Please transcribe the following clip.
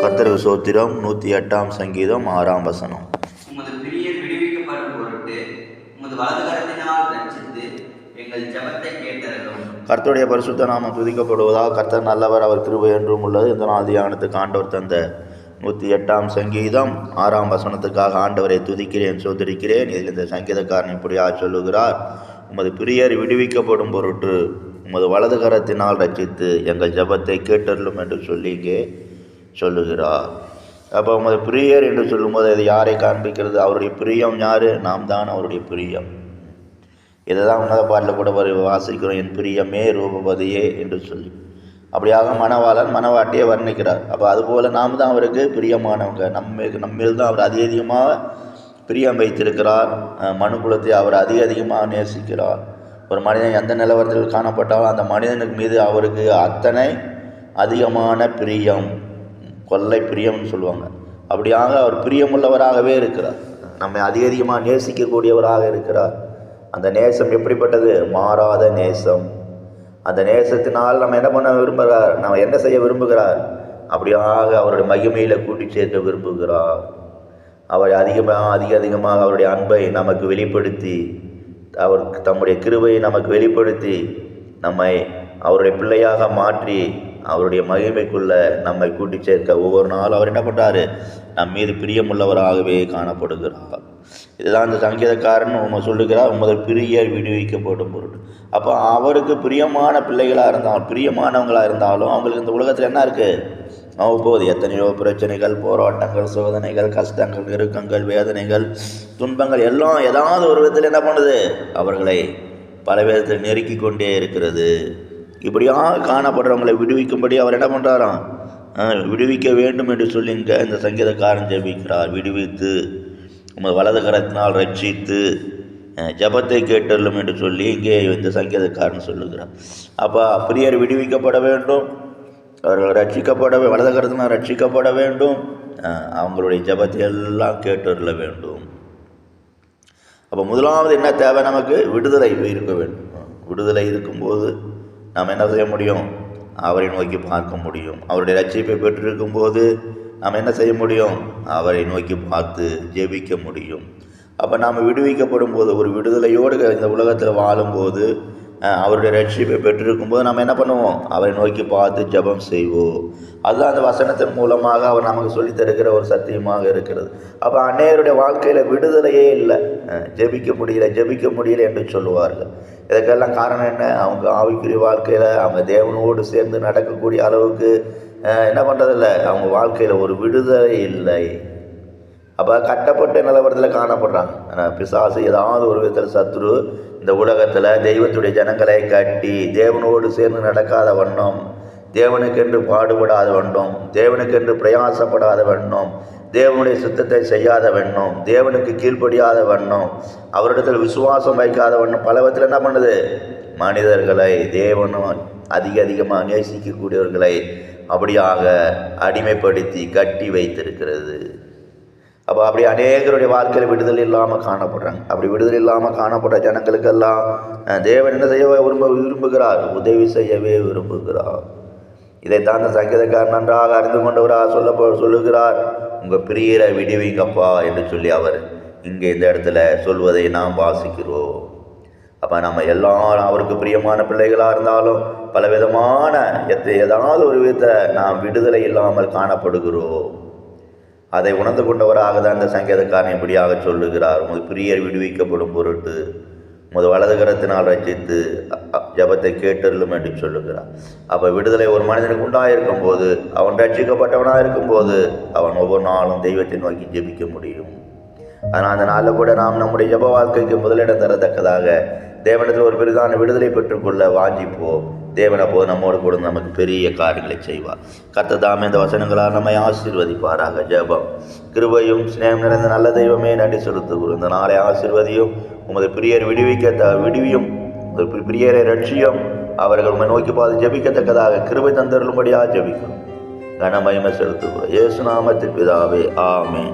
கர்த்தருக்கு சோத்திரம் நூற்றி எட்டாம் சங்கீதம் ஆறாம் வசனம். உமது பிரியர் விடுவிக்கப்படும் பொருட்டு உமது வலது கரத்தினால் ரட்சித்து எங்கள் ஜெபத்தை கேட்டறலும் கர்த்தருடைய பரிசுத்த நாமம் துதிக்கப்படுவதால் கர்த்தர் நல்லவர் அவர் கிருபை என்றும் உள்ளது. இந்த நாள் தியானத்துக்கு ஆண்டவர் தந்த நூற்றி எட்டாம் சங்கீதம் ஆறாம் வசனத்துக்காக ஆண்டவரை துதிக்கிறேன் சோதரிக்கிறேன் இதில் இந்த சங்கீதக்காரன் இப்படியா சொல்லுகிறார் உமது பிரியர் விடுவிக்கப்படும் பொருட்டு உமது வலது கரத்தினால் ரட்சித்து எங்கள் ஜெபத்தை கேட்டருளும் என்று சொல்லி இங்கே சொல்லுகிறார். அப்போ உமது பிரியர் என்று சொல்லும்போது அது யாரை காண்பிக்கிறது? அவருடைய பிரியம் யார்? நாம் தான் அவருடைய பிரியம். இதை தான் உன்னத பாட்டில் கூட ஒரு வாசிக்கிறோம். என் பிரியமே ரூபபதியே என்று சொல்லி. அப்படியாக மணவாளன் மணவாட்டியை வர்ணிக்கிறார். அப்போ அதுபோல் நாம் தான் அவருக்கு பிரியமானவங்க. நம்ம நம்மில் தான் அவர் அதிக அதிகமாக பிரியம் வைத்திருக்கிறார். அஹ் மனுக்குலத்தை அவர் அதிக அதிகமாக நேசிக்கிறார். ஒரு மனிதன் எந்த நிலவரத்தில் காணப்பட்டாலும் அந்த மனிதனுக்கு மீது அவருக்கு அத்தனை அதிகமான பிரியம் கொள்ளை பிரியம்னு சொல்லுவாங்க. அப்படியாக அவர் பிரியமுள்ளவராகவே இருக்கிறார். நம்மை அதிக அதிகமாக நேசிக்கக்கூடியவராக இருக்கிறார். அந்த நேசம் எப்படிப்பட்டது? மாறாத நேசம். அந்த நேசத்தினால் நம்ம என்ன பண்ண விரும்புகிறார்? நம்ம என்ன செய்ய விரும்புகிறார்? அப்படியாக அவருடைய மகிமையில் கூட்டி சேர்க்க விரும்புகிறார். அவர் அதிகமாக அதிக அதிகமாக அவருடைய அன்பை நமக்கு வெளிப்படுத்தி அவர் தம்முடைய கிருபையை நமக்கு வெளிப்படுத்தி நம்மை அவருடைய பிள்ளையாக மாற்றி அவருடைய மகிமைக்குள்ள நம்மை கூட்டி சேர்க்க ஒவ்வொரு நாளும் அவர் என்ன பண்ணுறாரு நம் மீது பிரியமுள்ளவராகவே காணப்படுகிறார். இதுதான் இந்த சங்கீதக்காரன் உண்மை சொல்லுகிறார் உமது பிரியர் விடுவிக்கப்படும் பொருள் அப்போ அவருக்கு பிரியமான பிள்ளைகளாக இருந்தாலும் பிரியமானவங்களாக இருந்தாலும் அவங்களுக்கு இந்த உலகத்தில் என்ன இருக்குது அவ்வப்போது எத்தனையோ பிரச்சனைகள் போராட்டங்கள் சோதனைகள் கஷ்டங்கள் இறுக்கங்கள் வேதனைகள் துன்பங்கள் எல்லாம் ஏதாவது ஒரு விதத்தில் என்ன பண்ணுது? அவர்களை பல விதத்தில் நெருக்கி கொண்டே இருக்கிறது. இப்படியாக காணப்படுறவங்களை விடுவிக்கும்படி அவர் என்ன பண்ணுறாராம் விடுவிக்க வேண்டும் என்று சொல்லி இங்கே இந்த சங்கீதக்காரன் ஜெபிக்கிறார். விடுவித்து உமது வலது கரத்தினால் ரட்சித்து ஜபத்தை ஜெபத்தை கேட்டல்லும் என்று சொல்லி இங்கே இந்த சங்கீதக்காரன் சொல்லுகிறார் அப்போ பிரியர் விடுவிக்கப்பட வேண்டும். அவர்கள் ரட்சிக்கப்பட வே- வலது கரத்தினால் ரட்சிக்கப்பட வேண்டும். அவங்களுடைய ஜபத்தை எல்லாம் கேட்டுள்ள வேண்டும். அப்போ முதலாவது என்ன தேவை நமக்கு? விடுதலை இருக்க வேண்டும். விடுதலை இருக்கும்போது நாம் என்ன செய்ய முடியும்? அவரை நோக்கி பார்க்க முடியும். அவருடைய ரட்சிப்பை பெற்றிருக்கும்போது நாம் என்ன செய்ய முடியும்? அவரை நோக்கி பார்த்து ஜெபிக்க முடியும். அப்போ நாம் விடுவிக்கப்படும் போது ஒரு விடுதலையோடு இந்த உலகத்தில் வாழும்போது அவருடைய ரட்சிப்பை பெற்றிருக்கும்போது நம்ம என்ன பண்ணுவோம்? அவரை நோக்கி பார்த்து ஜெபம் செய்வோம். அதுதான் அந்த வசனத்தின் மூலமாக அவர் நமக்கு சொல்லித்தருகிற ஒரு சத்தியமாக இருக்கிறது. அப்போ அன்னையருடைய வாழ்க்கையில் விடுதலையே இல்லை. ஜெபிக்க முடியல ஜெபிக்க முடியல என்று சொல்லுவார்கள். இதுக்கெல்லாம் காரணம் என்ன? அவங்க ஆவிக்குரிய வாழ்க்கையில் அவங்க தேவனோடு சேர்ந்து நடக்கக்கூடிய அளவுக்கு என்ன பண்ணுறதில்ல அவங்க வாழ்க்கையில் ஒரு விடுதலை இல்லை. அப்போ கட்டப்பட்ட நிலவரத்தில் காணப்படுறாங்க. ஆனால் பிசாசு ஏதாவது ஒரு விதத்தில் சத்ரு இந்த உலகத்தில் தெய்வத்துடைய ஜனங்களை கட்டி தேவனோடு சேர்ந்து நடக்காத வண்ணம் தேவனுக்கென்று பாடுபடாத வண்ணம் தேவனுக்கென்று பிரயாசப்படாத வண்ணம் தேவனுடைய சுத்தத்தை செய்யாத வண்ணம் தேவனுக்கு கீழ்ப்படியாத வண்ணம் அவரிடத்தில் விசுவாசம் வைக்காத வண்ணம் பல விதத்தில் என்ன பண்ணுது? மனிதர்களை தேவனும் அதிக அதிகமாக நேசிக்கக்கூடியவர்களை அப்படியாக அடிமைப்படுத்தி கட்டி வைத்திருக்கிறது. அப்போ அப்படி அநேகருடைய வாழ்க்கையில் விடுதலை இல்லாமல் காணப்படுறாங்க. அப்படி விடுதலை இல்லாமல் காணப்படுற ஜனங்களுக்கெல்லாம் தேவன் என்ன செய்ய விரும்ப விரும்புகிறார்? உதவி செய்யவே விரும்புகிறார். இதைத்தான் அந்த சங்கீதக்காரர் நன்றாக அறிந்து கொண்டவராக சொல்ல சொல்லுகிறார். உங்கள் பிரியரை விடுவீங்கப்பா என்று சொல்லி அவர் இங்கே இந்த இடத்துல சொல்வதை நாம் வாசிக்கிறோம். அப்போ நம்ம எல்லாரும் அவருக்கு பிரியமான பிள்ளைகளாக இருந்தாலும் பல விதமான ஏதாவது ஒரு விதத்தை நாம் விடுதலை இல்லாமல் காணப்படுகிறோம். அதை உணர்ந்து கொண்டவராக தான் இந்த சங்கீதக்காரன் இப்படியாக சொல்லுகிறார். உமது பிரியர் விடுவிக்கப்படும் பொருட்டு உமது வலது கரத்தினால் ரச்சித்து அ- ஜெபத்தை கேட்டருளும் என்று சொல்லுகிறார். அப்போ விடுதலை ஒரு மனிதனுக்கு உண்டாக போது அவன் ரட்சிக்கப்பட்டவனாக இருக்கும்போது அவன் ஒவ்வொரு நாளும் தெய்வத்தை நோக்கி ஜெபிக்க முடியும். ஆனால் அந்த நாளில் கூட நாம் நம்முடைய ஜெப வாழ்க்கைக்கு முதலிடம் தரத்தக்கதாக தேவனத்தில் ஒரு பெரிதான விடுதலை பெற்றுக்கொள்ள வாஞ்சிப்போம். தேவனை போது நம்மோடு கூட நமக்கு பெரிய காரியங்களை செய்வார். கத்ததாமே இந்த வசனங்களால் நம்மை ஆசீர்வதிப்பாராக. ஜெபம். கிருபையும் சிநேகம் நிறைந்த நல்ல தெய்வமே நன்றி செலுத்துகிறோம். இந்த நாளை ஆசீர்வதியும் உமது பிரியர் விடுவிக்க த விடுவியும் பிரியரை ரட்சியும். அவர்கள் உண்மை நோக்கி பார்த்து ஜெபிக்கத்தக்கதாக கிருபை தந்தருளும்படியாக ஜெபிக்கிறோம். கனமயமை செலுத்துகிறோம். இயேசு நாமத்தில் பிதாவே ஆமே